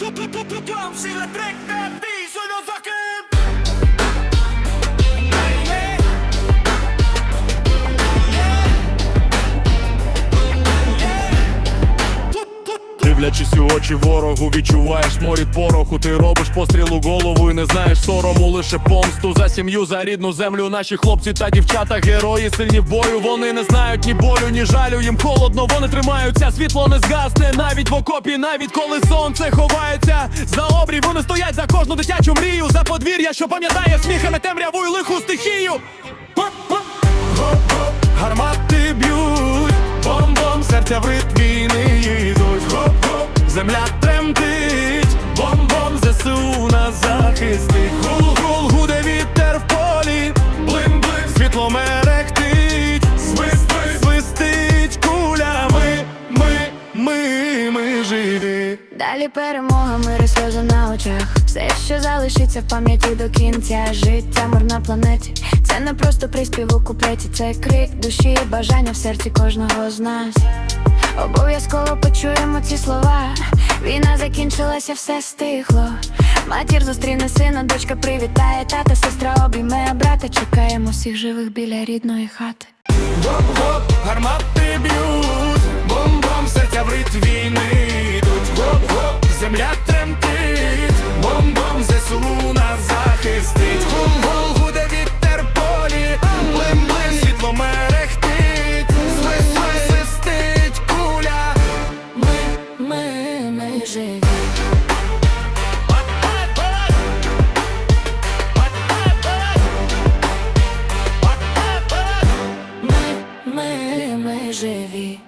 Don't say the trick that Дивлячись у очі ворогу, відчуваєш морі пороху. Ти робиш постріл у голову і не знаєш сорому, лише помсту за сім'ю, за рідну землю. Наші хлопці та дівчата, герої сильні в бою. Вони не знають ні болю, ні жалю. Їм холодно, вони тримаються. Світло не згасне, навіть в окопі, навіть коли сонце ховається. За обрій вони стоять за кожну дитячу мрію. За подвір'я, що пам'ятає сміхами темряву і лиху стихію. Гармати б'ють, бом-бом, серця в земля тремтить, бом-бом, ЗСУ нас захистить. Гул-гул, гуде вітер в полі, блим-блим, світло мерехтить, свист-свист, свистить кулями, ми, ми, ми живі. Далі перемога, мир і сльози на очах. Все, що залишиться в пам'яті до кінця життя мир на планеті. Це не просто приспів у куплеті, це крик душі бажання в серці кожного з нас. Обов'язково почуємо ці слова. Війна закінчилася, все стихло. Матір зустріне сина, дочка привітає, тата, сестра обійме, брата. Чекаємо всіх живих біля рідної хати. Гоп-гоп, гармати б'ють, бом-бом, серця в ритм війни йдуть. Гоп-гоп, земля тремтить, бом-бом, ЗСУ нас захистить. Гоп-гоп ми живі.